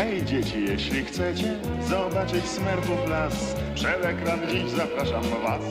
Hej dzieci, jeśli chcecie zobaczyć smerfów las, przed ekran dziś zapraszam was.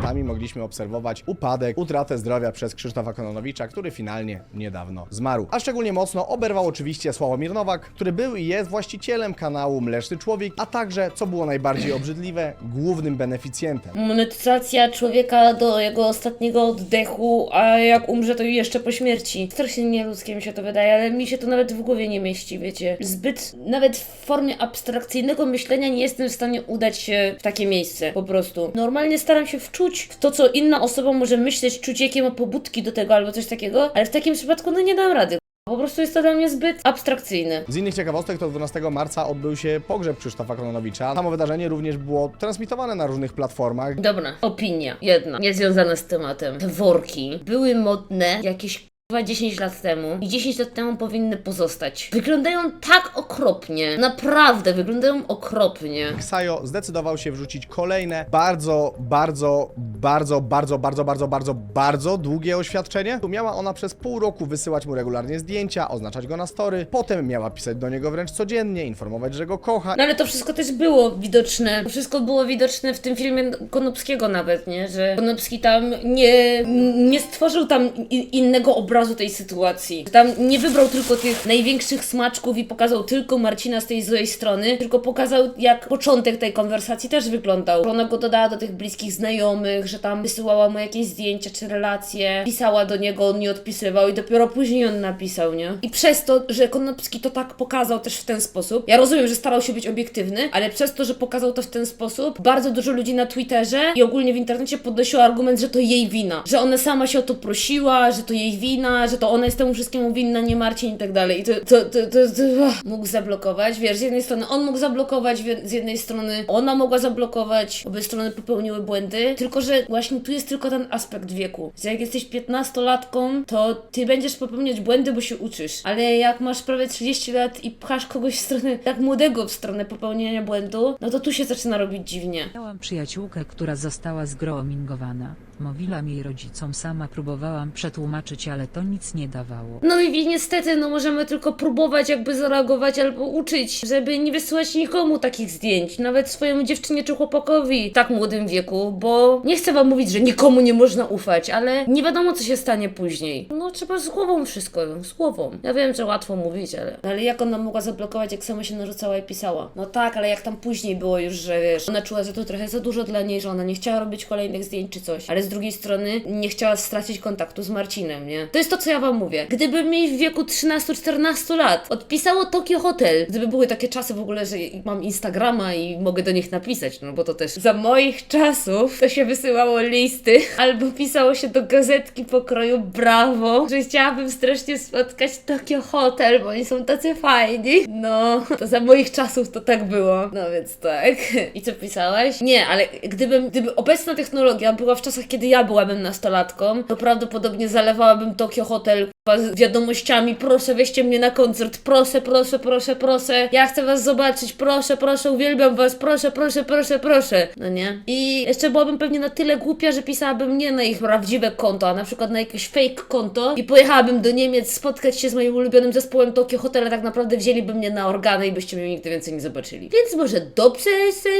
Momentami mogliśmy obserwować upadek, utratę zdrowia przez Krzysztofa Kononowicza, który finalnie niedawno zmarł. A szczególnie mocno oberwał oczywiście Sławomir Nowak, który był i jest właścicielem kanału Mleczny Człowiek, a także, co było najbardziej obrzydliwe, głównym beneficjentem. Monetyzacja człowieka do jego ostatniego oddechu, a jak umrze, to jeszcze po śmierci. Strasznie nieludzkie mi się to wydaje, ale mi się to nawet w głowie nie mieści, wiecie. Zbyt, nawet w formie abstrakcyjnego myślenia nie jestem w stanie udać się w takie miejsce, po prostu. Normalnie staram się wczuć w to, co inna osoba może myśleć, czuć jakie ma pobudki do tego albo coś takiego, ale w takim przypadku no nie dam rady. Po prostu jest to dla mnie zbyt abstrakcyjne. Z innych ciekawostek to 12 marca odbył się pogrzeb Krzysztofa Kononowicza. Samo wydarzenie również było transmitowane na różnych platformach. Dobra, opinia. Jedna. Niezwiązana z tematem. Te worki były modne jakieś chyba 10 lat temu i 10 lat temu powinny pozostać. Wyglądają tak okropnie. Naprawdę, wyglądają okropnie. Ksajo zdecydował się wrzucić kolejne bardzo, bardzo, bardzo, bardzo, bardzo, bardzo, bardzo, bardzo długie oświadczenie. Miała ona przez pół roku wysyłać mu regularnie zdjęcia, oznaczać go na story. Potem miała pisać do niego wręcz codziennie, informować, że go kocha. No ale to wszystko też było widoczne. To wszystko było widoczne w tym filmie Konopskiego nawet, nie? Że Konopski tam nie, nie stworzył tam innego obrazu tej sytuacji. Tam nie wybrał tylko tych największych smaczków i pokazał tylko Marcina z tej złej strony, tylko pokazał jak początek tej konwersacji też wyglądał. Ona go dodała do tych bliskich znajomych, że tam wysyłała mu jakieś zdjęcia czy relacje, pisała do niego, on nie odpisywał i dopiero później on napisał, nie? I przez to, że Konopski to tak pokazał też w ten sposób, ja rozumiem, że starał się być obiektywny, ale przez to, że pokazał to w ten sposób, bardzo dużo ludzi na Twitterze i ogólnie w internecie podnosiło argument, że to jej wina, że ona sama się o to prosiła, że to jej wina, że to ona jest temu wszystkiemu winna, nie Marcin i tak dalej. I to, to, to, to, to mógł zablokować, wiesz, z jednej strony on mógł zablokować, z jednej strony ona mogła zablokować, obie strony popełniły błędy, tylko że właśnie tu jest tylko ten aspekt wieku, że jak jesteś 15-latką, to ty będziesz popełniać błędy, bo się uczysz, ale jak masz prawie 30 lat i pchasz kogoś w stronę tak młodego w stronę popełniania błędu, no to tu się zaczyna robić dziwnie. Miałam przyjaciółkę, która została zgroomingowana. Mówiłam jej rodzicom, sama próbowałam przetłumaczyć, ale to nic nie dawało. No i niestety, no możemy tylko próbować jakby zareagować albo uczyć, żeby nie wysyłać nikomu takich zdjęć, nawet swojemu dziewczynie czy chłopakowi w tak młodym wieku, bo nie chcę wam mówić, że nikomu nie można ufać, ale nie wiadomo co się stanie później. No trzeba z głową wszystko, z głową. Ja wiem, że łatwo mówić, ale, ale jak ona mogła zablokować, jak sama się narzucała i pisała? No tak, ale jak tam później było już, że wiesz, ona czuła, że to trochę za dużo dla niej, że ona nie chciała robić kolejnych zdjęć czy coś, ale z drugiej strony nie chciała stracić kontaktu z Marcinem, nie? To jest to, co ja wam mówię. Gdybym jej w wieku 13-14 lat odpisało Tokio Hotel, gdyby były takie czasy w ogóle, że mam Instagrama i mogę do nich napisać, no bo to też za moich czasów to się wysyłało listy albo pisało się do gazetki pokroju Brawo, że chciałabym strasznie spotkać Tokio Hotel, bo oni są tacy fajni. No, to za moich czasów to tak było. No więc tak. I co pisałaś? Nie, ale gdybym, gdyby obecna technologia była w czasach, kiedy ja byłabym nastolatką, to prawdopodobnie zalewałabym Tokio Hotel z wiadomościami, proszę weźcie mnie na koncert, proszę, proszę, proszę, proszę, ja chcę was zobaczyć, proszę, proszę, uwielbiam was, proszę, proszę, proszę, proszę, no nie? I jeszcze byłabym pewnie na tyle głupia, że pisałabym nie na ich prawdziwe konto, a na przykład na jakieś fake konto i pojechałabym do Niemiec spotkać się z moim ulubionym zespołem Tokio Hotel, tak naprawdę wzięliby mnie na organy i byście mnie nigdy więcej nie zobaczyli. Więc może dobrze,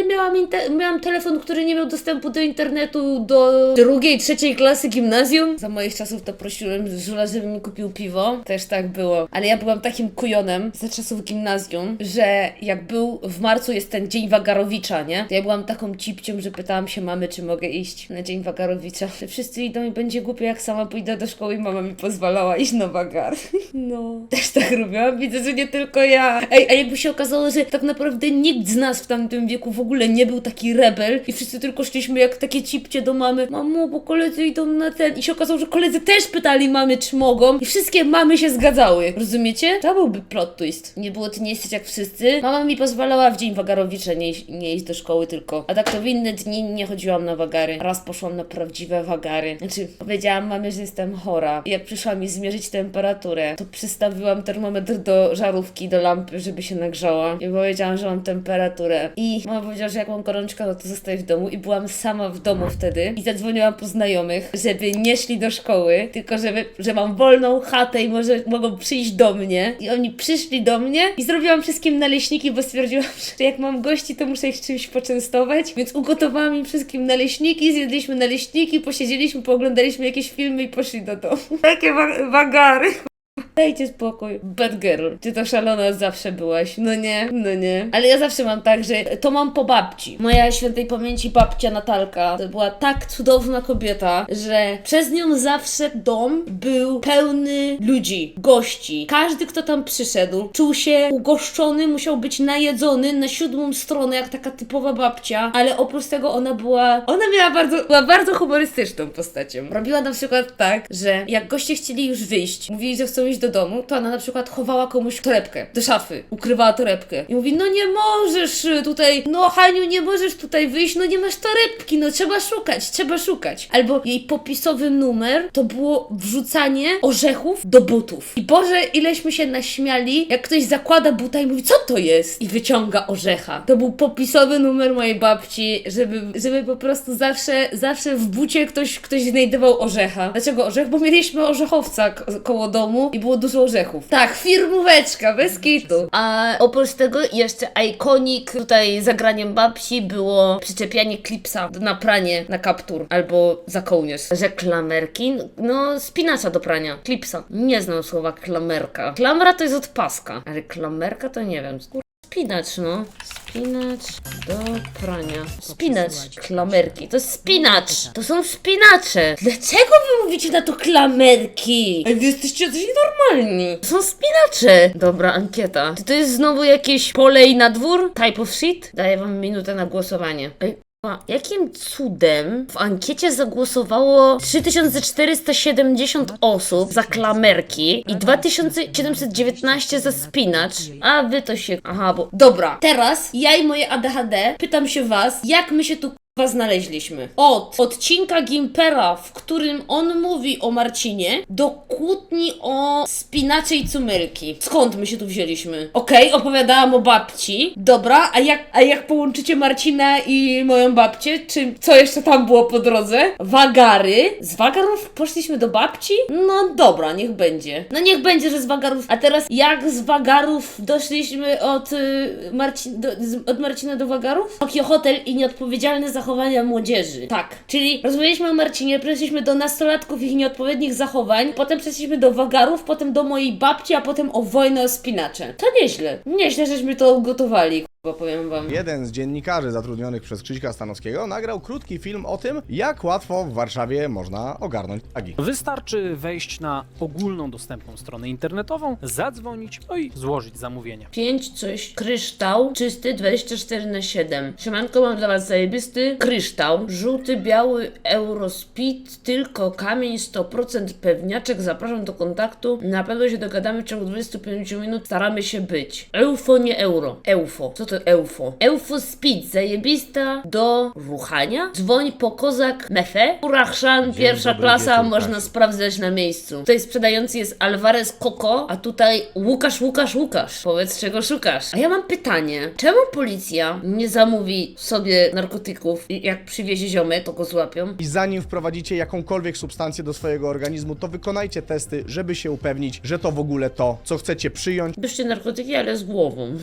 miałam, miałam telefon, który nie miał dostępu do internetu do drugiej, trzeciej klasy gimnazjum. Za moich czasów to prosiłem Żula, żeby mi kupił piwo. Też tak było. Ale ja byłam takim kujonem za czasów gimnazjum, że jak był w marcu jest ten dzień Wagarowicza, nie? To ja byłam taką cipcią, że pytałam się mamy, czy mogę iść na dzień Wagarowicza. Wszyscy idą i będzie głupio, jak sama pójdę do szkoły i mama mi pozwalała iść na wagar. No. Też tak robiłam. Widzę, że nie tylko ja. Ej, a jakby się okazało, że tak naprawdę nikt z nas w tamtym wieku w ogóle nie był taki rebel i wszyscy tylko szliśmy jak takie cipcie do mamy. Mamo, bo koledzy idą na ten. I się okazało, że koledzy też pytali mamy, czy mogą. I wszystkie mamy się zgadzały. Rozumiecie? To byłby plot twist. Nie było ty nie jesteś jak wszyscy. Mama mi pozwalała w dzień Wagarowicza nie, iść- nie iść do szkoły tylko. A tak to w inne dni nie chodziłam na wagary. Raz poszłam na prawdziwe wagary. Znaczy, powiedziałam mamie, że jestem chora. I jak przyszła mi zmierzyć temperaturę, to przystawiłam termometr do żarówki, do lampy, żeby się nagrzała. I powiedziałam, że mam temperaturę. I mama powiedziała, że jak mam gorączkę, no to zostaję w domu. I byłam sama w domu wtedy. I zadzwoniłam po znajomych, żeby nie szli do szkoły, tylko żeby, że mam wolną fajną chatę i może mogą przyjść do mnie. I oni przyszli do mnie i zrobiłam wszystkim naleśniki, bo stwierdziłam, że jak mam gości, to muszę ich czymś poczęstować. Więc ugotowałam im wszystkim naleśniki, zjedliśmy naleśniki, posiedzieliśmy, pooglądaliśmy jakieś filmy i poszli do domu. Takie wa- wagary. Dajcie spokój. Bad girl. Ty to szalona zawsze byłaś. No nie, no nie. Ale ja zawsze mam tak, że to mam po babci. Moja świętej pamięci babcia Natalka to była tak cudowna kobieta, że przez nią zawsze dom był pełny ludzi, gości. Każdy, kto tam przyszedł, czuł się ugoszczony, musiał być najedzony na siódmą stronę, jak taka typowa babcia, ale oprócz tego ona była, ona miała bardzo, była bardzo humorystyczną postacią. Robiła na przykład tak, że jak goście chcieli już wyjść, mówili, że chcą iść do domu, to ona na przykład chowała komuś torebkę do szafy, ukrywała torebkę i mówi, no nie możesz y, tutaj, no Haniu, nie możesz tutaj wyjść, no nie masz torebki, no trzeba szukać, trzeba szukać. Albo jej popisowy numer to było wrzucanie orzechów do butów. I Boże, ileśmy się naśmiali, jak ktoś zakłada buta i mówi, co to jest? I wyciąga orzecha. To był popisowy numer mojej babci, żeby, żeby po prostu zawsze, zawsze w bucie ktoś, ktoś znajdował orzecha. Dlaczego orzech? Bo mieliśmy orzechowca ko- koło domu i było dużo orzechów. Tak, firmóweczka, bez kitu. A oprócz tego jeszcze ikonik tutaj zagraniem babci było przyczepianie klipsa na pranie, na kaptur albo za kołnierz. Że klamerki, no spinacza do prania, klipsa. Nie znam słowa klamerka. Klamra to jest od paska, ale klamerka to nie wiem. Spinacz, no. Spinacz do prania. Spinacz. Klamerki. To jest spinacz. To są spinacze. Dlaczego wy mówicie na to klamerki? Ej, Wy jesteście jacyś nienormalni. To są spinacze. Dobra, ankieta. Czy to jest znowu jakieś polej na dwór? Type of shit? Daję wam minutę na głosowanie. Ej, a Jakim cudem w ankiecie zagłosowało 3470 osób za klamerki i 2719 za spinacz, a wy to się... Aha, bo... Dobra, teraz ja i moje ADHD pytam się was, jak my się tu k***a znaleźliśmy. Od odcinka Gimpera, w którym on mówi o Marcinie, do kłótni o spinacze i cumerki. Skąd my się tu wzięliśmy? Okej, opowiadałam o babci. Dobra, a jak, a jak połączycie Marcina i moją babcię? Czy co jeszcze tam było po drodze? Wagary. Z wagarów poszliśmy do babci? No dobra, niech będzie. No niech będzie, że z wagarów. A teraz jak z wagarów doszliśmy od, y, Marci- do, z, od Marcina do wagarów? Tokio Hotel i nieodpowiedzialne zachowania młodzieży. Tak. Czyli rozmawialiśmy o Marcinie, przeszliśmy do nastolatków i ich nieodpowiednich zachowań, potem przeszliśmy do wagarów, potem do mojej babci, a potem o wojnę o spinacze. To nieźle. Nieźle, żeśmy to ugotowali, k***a, powiem wam. Jeden z dziennikarzy zatrudnionych przez Krzyśka Stanowskiego nagrał krótki film o tym, jak łatwo w Warszawie można ogarnąć tagi. Wystarczy wejść na ogólną dostępną stronę internetową, zadzwonić, no i złożyć zamówienie. 5 coś, kryształ, czysty 24 na 7. Siemanko, mam dla was zajebisty kryształ, żółty, biały, Eurospeed, tylko kamień 100% pewniaczek, zapraszam do kontaktu, na pewno się dogadamy w ciągu 25 minut, staramy się być. Eufo, nie euro, eufo, co to eufo? Eufo Speed, zajebista do ruchania, dzwoń po kozak mefe, Urachszan, pierwsza dobry klasa, wieczór, można tak. sprawdzać na miejscu. Tutaj sprzedający jest Alvarez Coco, a tutaj Łukasz, Łukasz, Łukasz. Powiedz czego szukasz. A ja mam pytanie, czemu policja nie zamówi sobie narkotyków i jak przywiezie ziomek, to go złapią? I zanim wprowadzicie jakąkolwiek substancję do swojego organizmu, to wykonajcie testy, żeby się upewnić, że to w ogóle to, co chcecie przyjąć. Bierzcie narkotyki, ale z głową.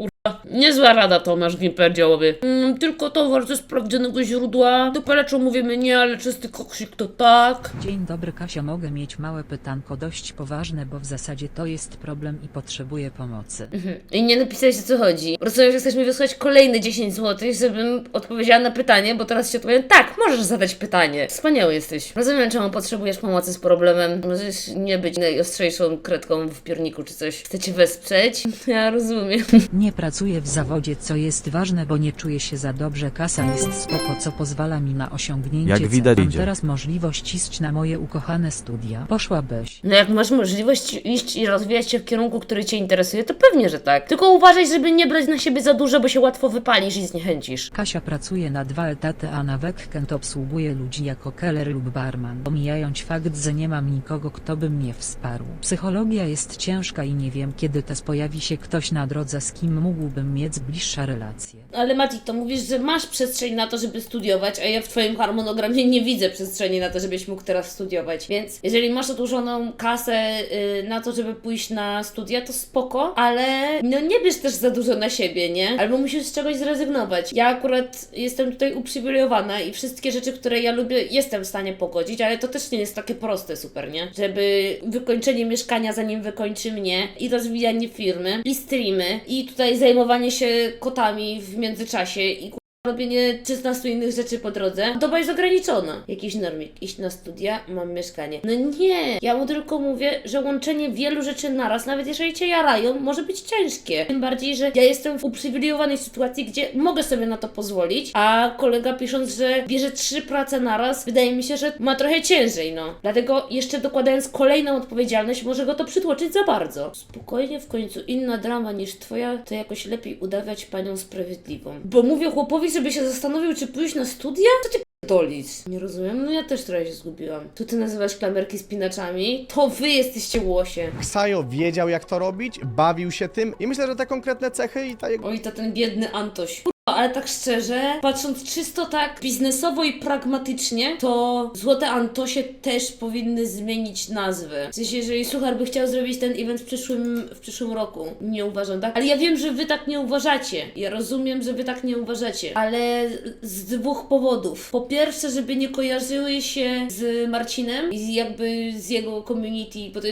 Niezła rada Tomasz Gimper działowy. Mm, tylko towar ze sprawdzonego źródła. Dopalaczom mówimy nie, ale czysty koksik to tak. Dzień dobry Kasia, mogę mieć małe pytanko dość poważne, bo w zasadzie to jest problem i potrzebuję pomocy. Mhm. I nie napisałeś o co chodzi. Rozumiem, że chcesz mi wysłać kolejne 10 zł, żebym odpowiedziała na pytanie, bo teraz ci odpowiem, tak, możesz zadać pytanie. Wspaniały jesteś. Rozumiem, czemu potrzebujesz pomocy z problemem. Możesz nie być najostrzejszą kredką w piorniku czy coś. Chcę cię wesprzeć. Ja rozumiem. Nie pracuję w zawodzie, co jest ważne, bo nie czuję się za dobrze. Kasa jest spoko, co pozwala mi na osiągnięcie Jak widać, Mam idzie. teraz możliwość iść na moje ukochane studia. Poszłabyś. No jak masz możliwość iść i rozwijać się w kierunku, który cię interesuje, to pewnie, że tak. Tylko uważaj, żeby nie brać na siebie za dużo, bo się łatwo wypalisz i zniechęcisz. Kasia pracuje na dwa etaty, a na weekend obsługuje ludzi jako keller lub barman. Pomijając fakt, że nie mam nikogo, kto by mnie wsparł. Psychologia jest ciężka i nie wiem, kiedy też pojawi się ktoś na drodze, z kim mógłbym mieć bliższe relacje. Ale Mati, to mówisz, że masz przestrzeń na to, żeby studiować, a ja w Twoim harmonogramie nie widzę przestrzeni na to, żebyś mógł teraz studiować. Więc jeżeli masz odłożoną kasę y, na to, żeby pójść na studia, to spoko, ale no nie bierz też za dużo na siebie, nie? Albo musisz z czegoś zrezygnować. Ja akurat jestem tutaj uprzywilejowana i wszystkie rzeczy, które ja lubię, jestem w stanie pogodzić, ale to też nie jest takie proste super, nie? Żeby wykończenie mieszkania, zanim wykończy mnie i rozwijanie firmy i streamy i tutaj zajmowanie się kotami w międzyczasie i robienie 16 innych rzeczy po drodze, doba jest ograniczona. Jakiś normik, iść na studia, mam mieszkanie. No nie, ja mu tylko mówię, że łączenie wielu rzeczy naraz, nawet jeżeli cię jarają, może być ciężkie. Tym bardziej, że ja jestem w uprzywilejowanej sytuacji, gdzie mogę sobie na to pozwolić, a kolega pisząc, że bierze trzy prace naraz, wydaje mi się, że ma trochę ciężej, no. Dlatego jeszcze dokładając kolejną odpowiedzialność, może go to przytłoczyć za bardzo. Spokojnie, w końcu inna drama niż twoja, to jakoś lepiej udawać panią sprawiedliwą. Bo mówię chłopowi, żeby się zastanowił, czy pójść na studia? Co ty dolić? Nie rozumiem, no ja też trochę się zgubiłam. Tu ty nazywasz klamerki spinaczami, to wy jesteście łosie. Ksajo wiedział jak to robić, bawił się tym i myślę, że te konkretne cechy i ta jego Oj, to ten biedny Antoś. Ale tak szczerze, patrząc czysto tak biznesowo i pragmatycznie, to Złote Antosie też powinny zmienić nazwę. W sensie, jeżeli Suchar by chciał zrobić ten event w przyszłym, w przyszłym roku, nie uważam, tak? Ale ja wiem, że wy tak nie uważacie. Ja rozumiem, że wy tak nie uważacie. Ale z dwóch powodów. Po pierwsze, żeby nie kojarzyły się z Marcinem i jakby z jego community, bo to,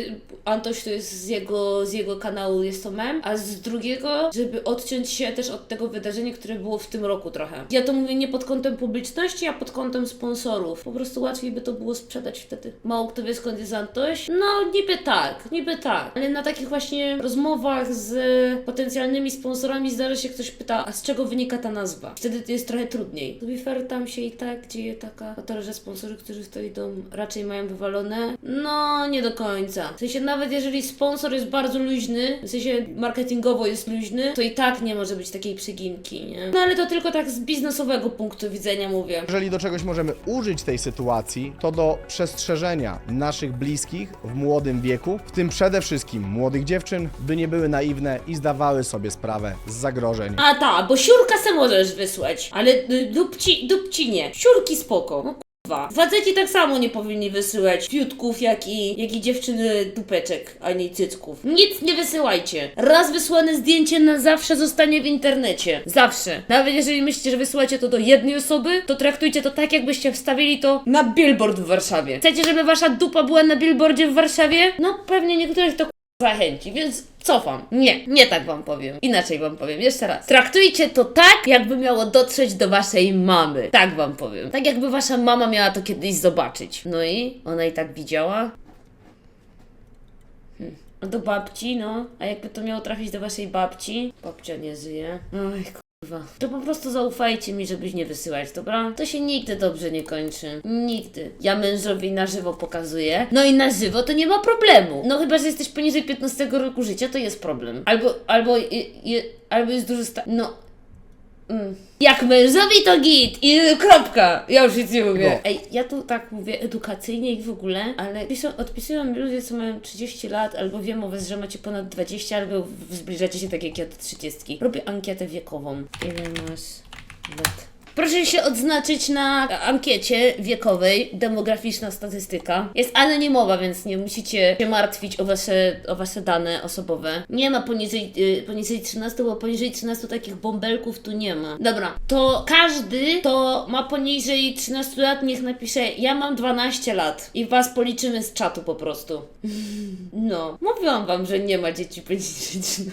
Antoś to jest z jego, z jego kanału, jest to mem, a z drugiego, żeby odciąć się też od tego wydarzenia, które było w tym roku trochę. Ja to mówię nie pod kątem publiczności, a pod kątem sponsorów. Po prostu łatwiej by to było sprzedać wtedy. Mało kto wie skąd jest Antoś? No niby tak, niby tak. Ale na takich właśnie rozmowach z potencjalnymi sponsorami zdarza się ktoś pyta, a z czego wynika ta nazwa? Wtedy jest trochę trudniej. To fair, tam się i tak dzieje taka o to, że sponsorzy, którzy w to idą, raczej mają wywalone. No, nie do końca. W sensie nawet jeżeli sponsor jest bardzo luźny, w sensie marketingowo jest luźny, to i tak nie może być takiej przyginki, nie? No ale to tylko tak z biznesowego punktu widzenia mówię. Jeżeli do czegoś możemy użyć tej sytuacji, to do przestrzeżenia naszych bliskich w młodym wieku, w tym przede wszystkim młodych dziewczyn, by nie były naiwne i zdawały sobie sprawę z zagrożeń. A ta, bo siurka se możesz wysłać, ale y, dupci, dupci nie. Siurki spoko. No kurwa. Faceci tak samo nie powinni wysyłać fiutków, jak i, jak i dziewczyny dupeczek, a nie cycków. Nic nie wysyłajcie. Raz wysłane zdjęcie na zawsze zostanie w internecie. Zawsze. Nawet jeżeli myślicie, że wysyłacie to do jednej osoby, to traktujcie to tak, jakbyście wstawili to na billboard w Warszawie. Chcecie, żeby wasza dupa była na billboardzie w Warszawie? No pewnie niektórych to zachęci, więc cofam. Nie, nie tak wam powiem. Inaczej wam powiem. Jeszcze raz. Traktujcie to tak, jakby miało dotrzeć do waszej mamy. Tak wam powiem. Tak jakby wasza mama miała to kiedyś zobaczyć. No i ona i tak widziała. Hm. A do babci, no. A jakby to miało trafić do waszej babci? Babcia nie żyje. Oj. To po prostu zaufajcie mi, żebyś nie wysyłać, dobra? To się nigdy dobrze nie kończy. Nigdy. Ja mężowi na żywo pokazuję. No i na żywo to nie ma problemu. No chyba, że jesteś poniżej 15 roku życia, to jest problem. Albo, albo, je, je, albo jest dużo sta... No... Mm. Jak mężowi to git i kropka. Ja już nic nie mówię. No. Ej, ja tu tak mówię edukacyjnie i w ogóle, ale piszą, odpisują mi ludzie, co mają 30 lat, albo wiem o was, że macie ponad 20, albo zbliżacie się tak jak ja do 30. Robię ankietę wiekową. Ile masz lat? Proszę się odznaczyć na ankiecie wiekowej, demograficzna statystyka. Jest anonimowa, więc nie musicie się martwić o wasze, o wasze dane osobowe. Nie ma poniżej, y, poniżej 13, bo poniżej 13 takich bąbelków tu nie ma. Dobra, to każdy, kto ma poniżej 13 lat, niech napisze ja mam 12 lat i was policzymy z czatu po prostu. No, mówiłam wam, że nie ma dzieci poniżej 13.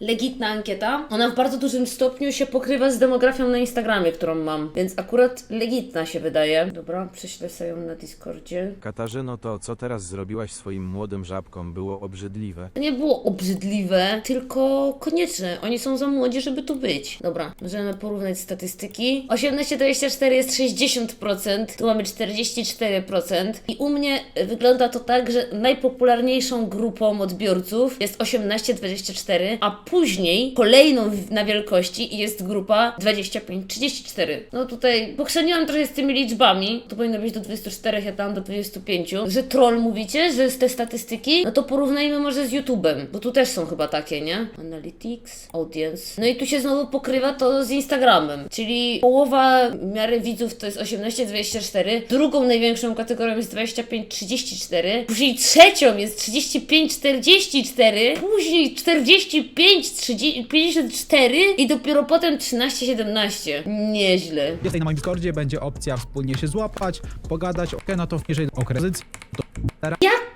Legitna ankieta. Ona w bardzo dużym stopniu się pokrywa z demografią na Instagramie, którą mam, więc akurat legitna się wydaje. Dobra, prześlę sobie ją na Discordzie. Katarzyno, to co teraz zrobiłaś swoim młodym żabkom było obrzydliwe. To nie było obrzydliwe, tylko konieczne. Oni są za młodzi, żeby tu być. Dobra, możemy porównać statystyki. 18-24 jest 60%, tu mamy 44%. I u mnie wygląda to tak, że najpopularniejszą grupą odbiorców jest 18-24, a później kolejną na wielkości jest grupa 25-34. No tutaj pochrzeniłam trochę z tymi liczbami, to powinno być do 24, ja tam do 25, że troll mówicie, że te statystyki, no to porównajmy może z YouTube'em, bo tu też są chyba takie, nie? Analytics, audience. No i tu się znowu pokrywa to z Instagramem, czyli połowa w miarę widzów to jest 18-24, drugą największą kategorią jest 25-34, później trzecią jest 35-44, później 45-54 i dopiero potem 13-17. Nieźle. Tutaj na moim Discordzie będzie opcja wspólnie się złapać, pogadać, ok, no to jeżeli okres to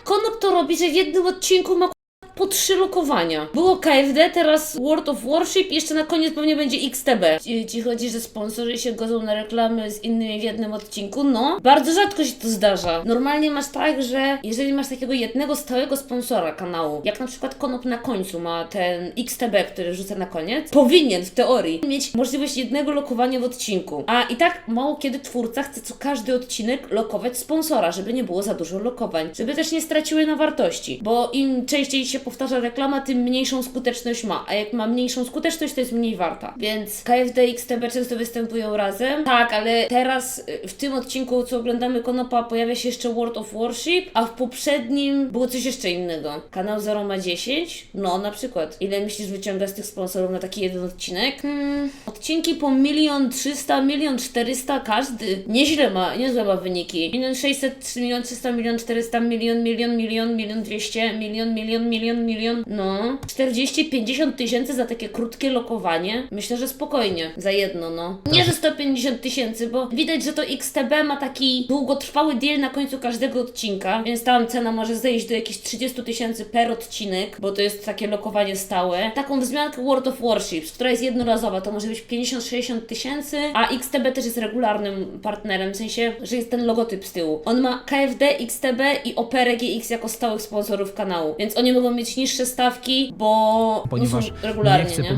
Konop to robi, że w jednym odcinku ma po trzy lokowania. Było KFD, teraz World of Warship, jeszcze na koniec pewnie będzie XTB. Ci, ci chodzi, że sponsorzy się godzą na reklamy z innymi w jednym odcinku? No, bardzo rzadko się to zdarza. Normalnie masz tak, że jeżeli masz takiego jednego stałego sponsora kanału, jak na przykład Konop na końcu ma ten XTB, który rzuca na koniec, powinien w teorii mieć możliwość jednego lokowania w odcinku. A i tak mało kiedy twórca chce co każdy odcinek lokować sponsora, żeby nie było za dużo lokowań, żeby też nie straciły na wartości, bo im częściej się powtarza reklama, tym mniejszą skuteczność ma, a jak ma mniejszą skuteczność, to jest mniej warta. Więc KFD i XTB często występują razem. Tak, ale teraz y, w tym odcinku, co oglądamy Konopa, pojawia się jeszcze World of Warship, a w poprzednim było coś jeszcze innego. Kanał Zero ma 10? No, na przykład. Ile myślisz wyciąga z tych sponsorów na taki jeden odcinek? Hmm, odcinki po milion trzysta, milion czterysta każdy. Nieźle ma, niezłe ma wyniki. Milion sześćset, milion trzysta, milion czterysta, milion, milion, milion, milion dwieście, milion, milion, milion, milion. No, 40-50 tysięcy za takie krótkie lokowanie. Myślę, że spokojnie. Za jedno, no. Nie, że 150 tysięcy, bo widać, że to XTB ma taki długotrwały deal na końcu każdego odcinka, więc tam cena może zejść do jakichś 30 tysięcy per odcinek, bo to jest takie lokowanie stałe. Taką wzmiankę World of Warships, która jest jednorazowa, to może być 50-60 tysięcy, a XTB też jest regularnym partnerem, w sensie, że jest ten logotyp z tyłu. On ma KFD, XTB i Operę GX jako stałych sponsorów kanału, więc oni mogą mieć niższe stawki, bo ponieważ regularnie, nie chcę nie?